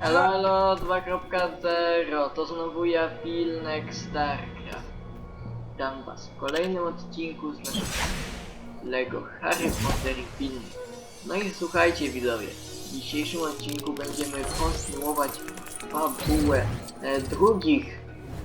Elo, elo 2.0 To znowu ja, Filnek Starcraft. Witam was w kolejnym odcinku z naszego Lego Harry Potter i film. No i słuchajcie widzowie, w dzisiejszym odcinku będziemy kontynuować fabułę e, drugich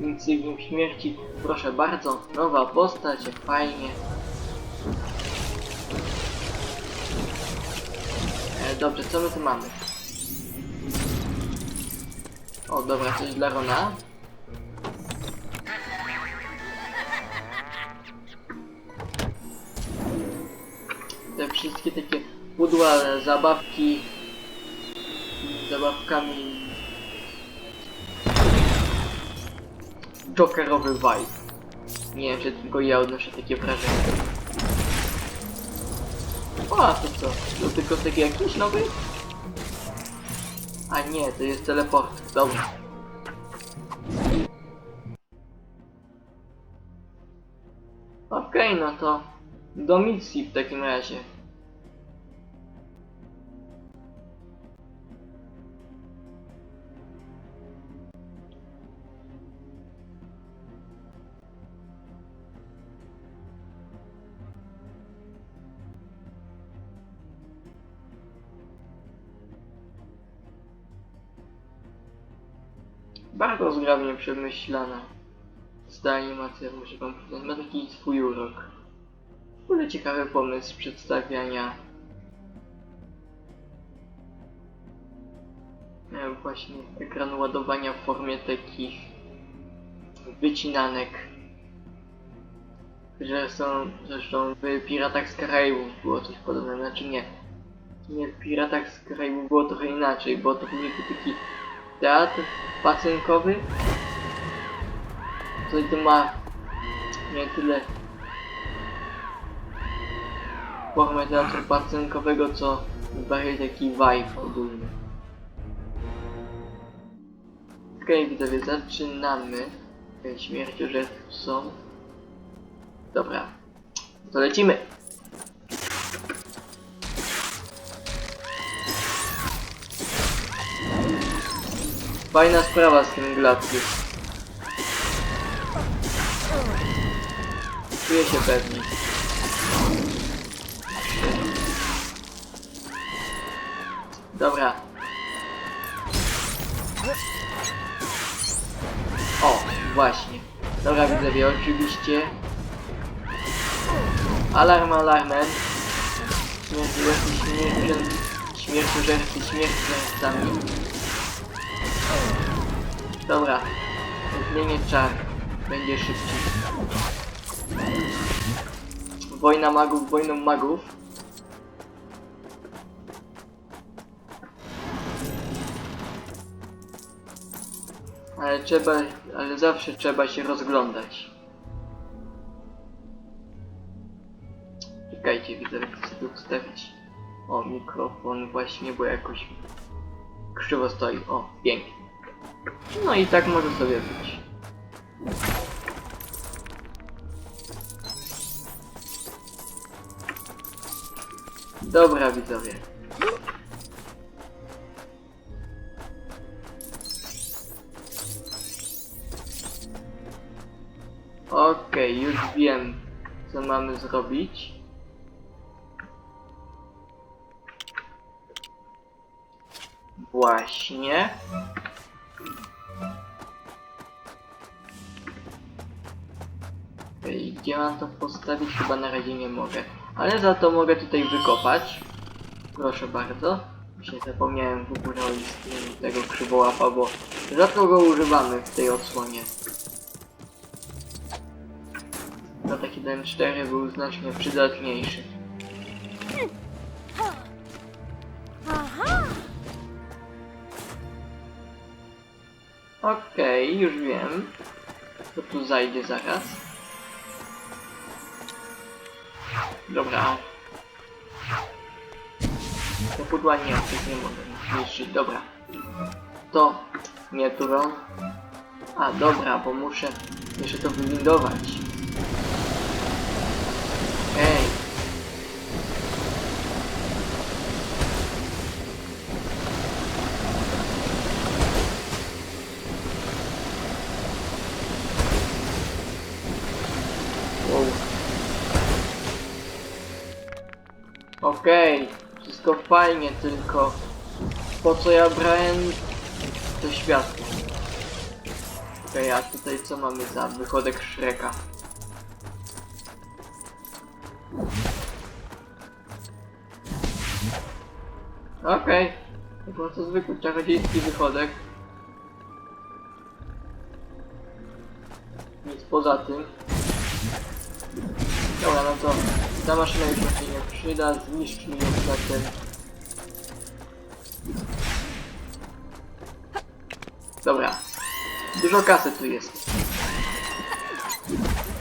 Incydium Śmierci. Proszę bardzo, nowa postać, jak fajnie. E, dobrze, co my tu mamy? O, dobra, coś dla Rona. Te wszystkie takie pudła, zabawki zabawkami Jokerowy vibe. Nie wiem, czy tylko ja odnoszę takie wrażenie. O, to co? To tylko taki jakiś nowy? A nie, to jest teleport. Dobra. Okej, no to do misji w takim razie. Zgrabnie przemyślana. Ta animacja, muszę wam przyznać, ma taki swój urok. W ogóle ciekawy pomysł przedstawiania właśnie ekranu ładowania w formie takich wycinanek. Że są, zresztą w Piratach z Karaibów było coś podobnego, znaczy nie. Nie, w Piratach z Karaibów było trochę inaczej, bo to był taki teatr pacynkowy. To to ma nie tyle formę teatru pacynkowego, co bardziej taki vibe ogólny. Okej, okay, widzowie, zaczynamy. Śmierciożerców są. Dobra, to lecimy. Fajna sprawa z tym Gladius. Czuję się pewnie. Dobra. O, właśnie. Dobra widzowie, oczywiście. Alarm, alarmem. Śmierciożercy, śmierciożercy, śmierciożercy, śmierciożercami. Dobra. Zmienię czar. Będzie szybciej. Wojna magów, wojną magów. Ale trzeba, ale zawsze trzeba się rozglądać. Czekajcie, widzę, jak chcę tu wstawić. O, mikrofon właśnie, bo jakoś krzywo stoi. O, pięknie. No i tak może sobie być. Dobra widzowie. Okej, już wiem co mamy zrobić. Właśnie. Gdzie mam to postawić? Chyba na razie nie mogę. Ale za to mogę tutaj wykopać. Proszę bardzo. Właśnie zapomniałem w ogóle o istnieniu tego krzywołapa, bo rzadko go używamy w tej odsłonie. No taki ten 4 był znacznie przydatniejszy. Okej, już wiem. Co tu zajdzie zaraz. Dobra. Te pudła nie, tych nie mogę zniszczyć, dobra. To nie tu rąk. A dobra, bo muszę jeszcze to wywindować. Okej, wszystko fajnie, tylko po co ja brałem to światło? Okej, a tutaj co mamy za wychodek Shreka? Okej, to po prostu zwykły czarodziejski wychodek. Nic poza tym. Dobra, no to ta maszyna już się nie przyda, zniszcz mi ją zatem. Dobra. Dużo kasy tu jest.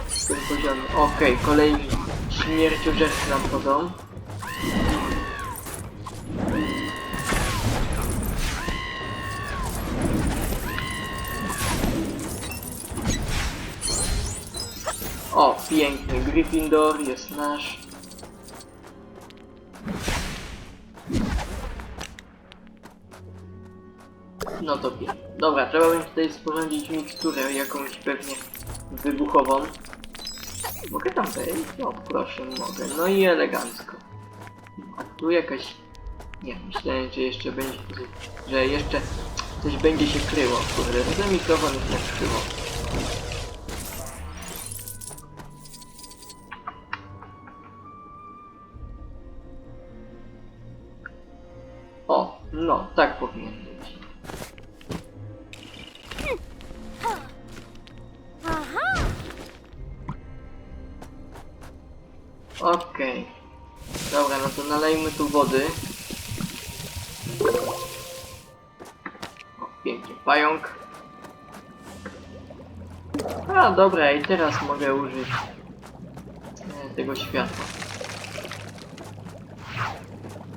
W tym. Okej, kolejni śmierciożercy nam chodzą. O, piękny Gryffindor jest nasz. No to pięknie. Dobra, trzeba będzie tutaj sporządzić miksturę jakąś pewnie wybuchową. Mogę tam wejść? O, proszę, mogę. No i elegancko. A tu jakaś... Nie, myślałem, że jeszcze będzie... że jeszcze coś będzie się kryło. Kurde, ten mikrofon jest tak krzywo. No, tak powinien być. Okej. Dobra, no to nalejmy tu wody. O, pięknie, pająk. A, dobra, i teraz mogę użyć e, tego światła.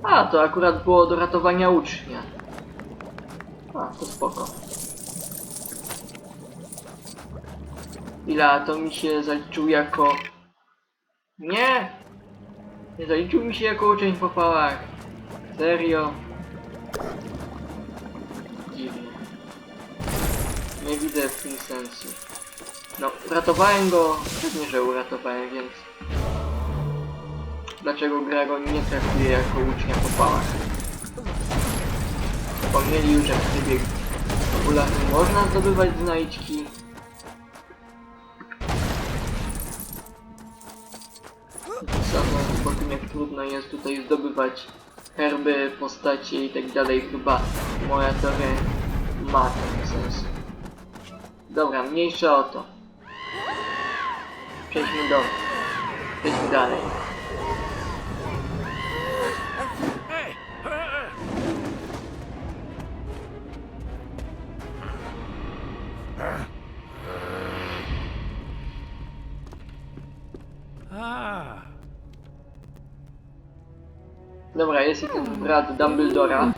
A, to akurat było do ratowania ucznia. A, to spoko. Ile to mi się zaliczył jako... Nie! Nie zaliczył mi się jako uczeń po pałach. Serio? Dziwnie. Nie widzę w tym sensu. No, uratowałem go, pewnie, że uratowałem, więc... Dlaczego gra go nie traktuje jako ucznia po pałach? Wspomnieli już, że w trybie popularnym można zdobywać znajdźki. Samo po tym jak trudno jest tutaj zdobywać herby, postacie i tak dalej, chyba moja teoria ma ten sens. Dobra, mniejsza o to. Przejdźmy do... Przejdźmy dalej. Dobra, jest i ten brat Dumbledora.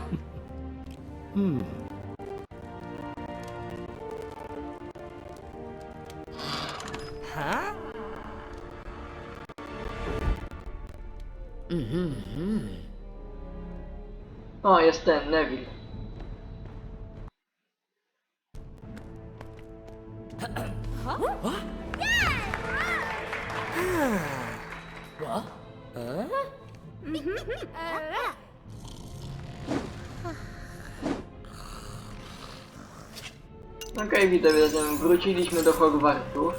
Okej, widzowie, zatem wróciliśmy do Hogwartu.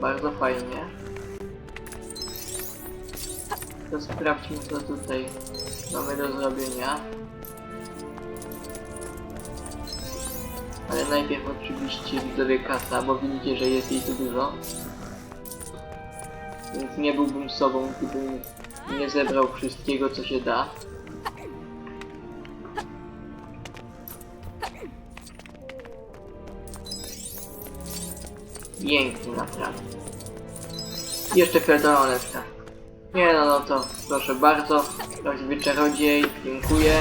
Bardzo fajnie. To sprawdźmy, co tutaj mamy do zrobienia. Ale najpierw oczywiście widzowie kasa, bo widzicie, że jest jej tu dużo. Więc nie byłbym sobą, gdybym nie zebrał wszystkiego, co się da. Piękny naprawdę. Jeszcze fioletonetka. Nie no, no to proszę bardzo. Prawdziwy czarodziej, dziękuję.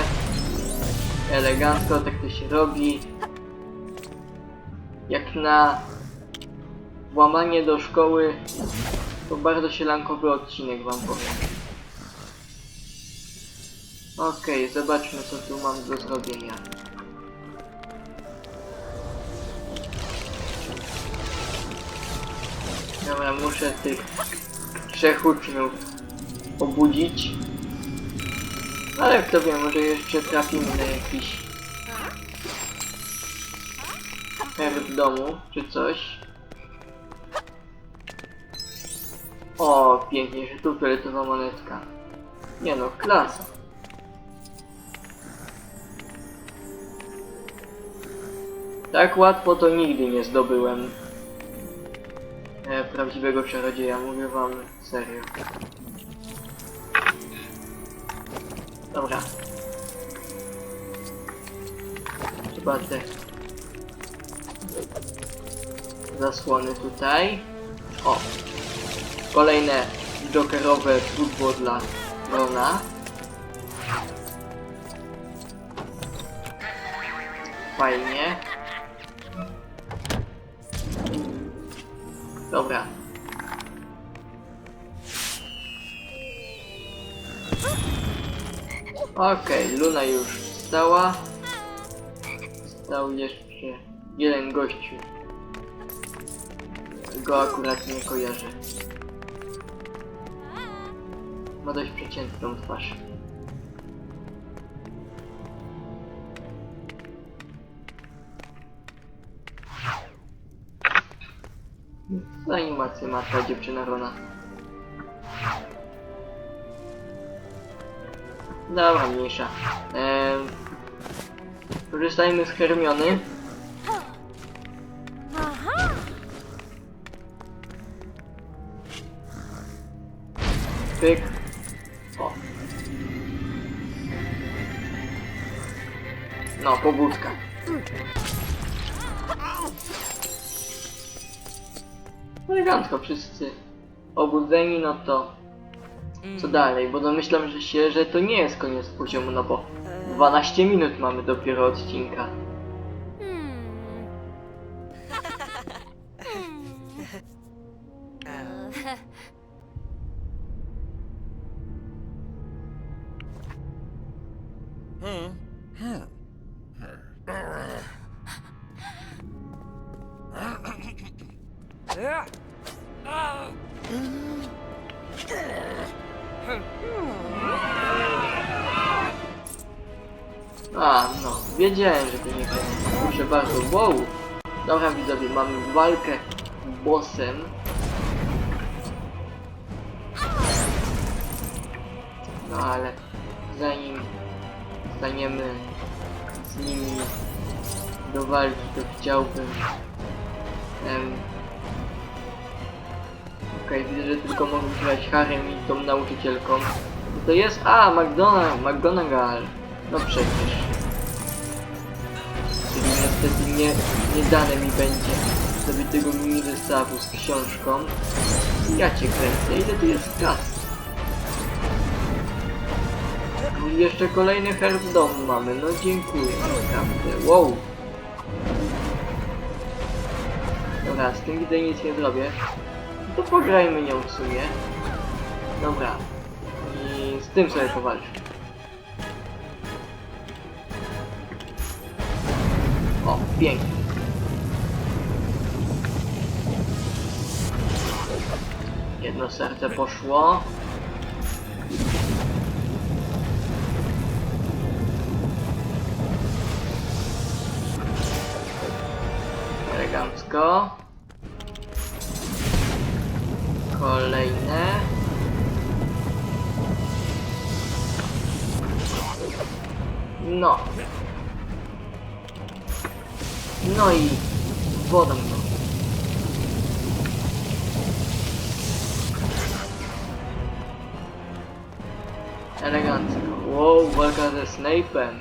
Elegancko, tak to się robi. Jak na włamanie do szkoły, to bardzo sielankowy odcinek wam powiem. Okej, zobaczmy co tu mam do zrobienia. Dobra, muszę tych trzech uczniów obudzić. Ale kto wie, może jeszcze trafimy na jakiś herb domu, czy coś. O, pięknie, że tu fioletowa monetka. Nie no, klasa. Tak łatwo to nigdy nie zdobyłem e, prawdziwego czarodzieja, mówię wam serio. Dobra. Chyba te zasłony tutaj. O! Kolejne jokerowe pudło dla Rona. Fajnie. Dobra. Okej, Luna już wstała. Stał jeszcze jeden gościu. Go akurat nie kojarzę. Ma dość przeciętną twarz. Co animację ma ta dziewczyna Rona? Dobra, mniejsza. Ehm, korzystajmy z Hermiony. Pyk. Pobudka. Elegancko, wszyscy obudzeni, no to co dalej? Bo domyślam że się, że to nie jest koniec poziomu, no bo 12 minut mamy dopiero odcinka. A, no, wiedziałem, że to nie koniec. Proszę bardzo, wow! Dobra widzowie, mamy walkę z bossem. No ale zanim staniemy z nimi do walki, to chciałbym... Em, Okej, widzę, że tylko mogę grać Harem i tą nauczycielką. To jest... A, McDonald, McGonagall. No przecież. Niestety nie, nie dane mi będzie sobie tego mini zestawu z książką. Ja cię kręcę, ile tu jest kas? I jeszcze kolejny herb domu mamy, no dziękuję, naprawdę, wow. Dobra, z tym widzę nic nie zrobię. To pograjmy nią w sumie. Dobra. I z tym sobie powalczę. Pięknie. Jedno serce poszło. Elegancko. Elegancko. Wow, walka ze Snape'em.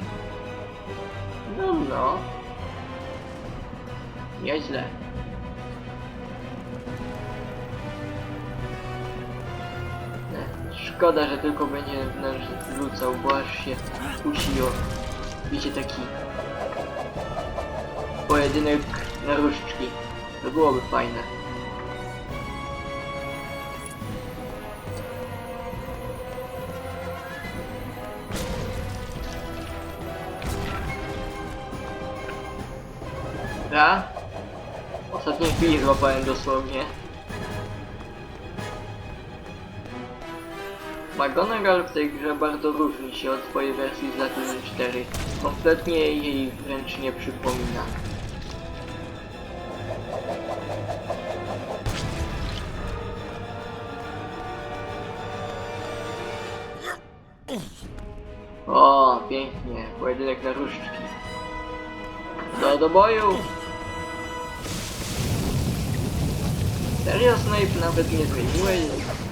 No, no. Nieźle. Szkoda, że tylko będzie wnętrz rzucał, bo aż się kusi o... Wiecie, taki pojedynek na różdżki. To byłoby fajne. Dobra. W ostatniej chwili złapałem dosłownie. McGonagall w tej grze bardzo różni się od swojej wersji z lat 4. Kompletnie jej wręcz nie przypomina. O, pięknie. Pojedynek na różdżki. Do, do boju! Serio, Snape, nawet nie zmieniłeś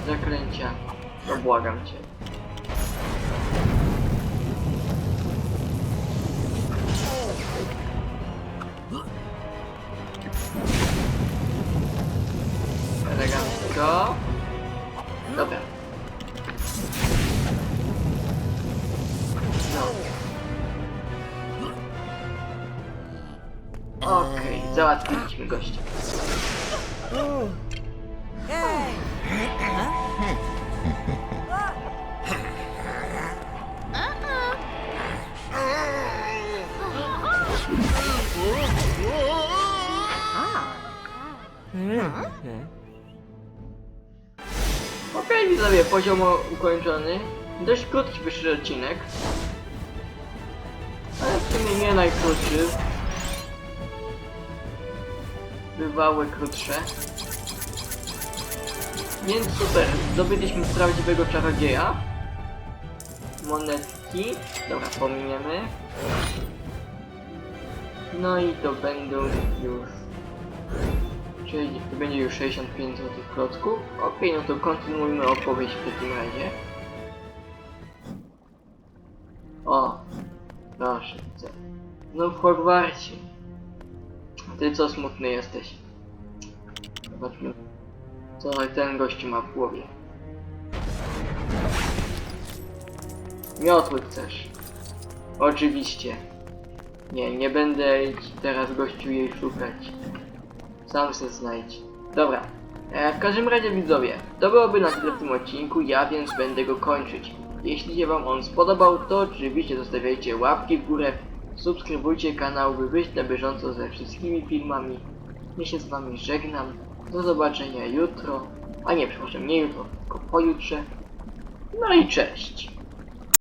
zaklęcia? No błagam cię. Elegancko. Dobra. No. Okej, załatwiliśmy gościa. Okej, widzowie, poziom ukończony. Dość krótki wyszedł odcinek. Ale w sumie nie najkrótszy. Bywały krótsze. Więc super, zdobyliśmy prawdziwego czarodzieja. Monetki. Dobra, pominiemy. No i to będą już... Czyli to będzie już 65 zł klocków. Okej, no to kontynuujmy opowieść w takim razie. O, proszę, widzę. No w Hogwarcie. Ty co smutny jesteś. Zobaczmy, co ten gościu ma w głowie. Miotły chcesz. Oczywiście. Nie, nie będę teraz gościu jej szukać. Sam se znajdź. Dobra. E, w każdym razie widzowie, to byłoby na tyle w tym odcinku, ja więc będę go kończyć. Jeśli się wam on spodobał, to oczywiście zostawiajcie łapki w górę, subskrybujcie kanał, by być na bieżąco ze wszystkimi filmami. Ja się z wami żegnam. Do zobaczenia jutro. A nie, przepraszam, nie jutro, tylko pojutrze. No i cześć.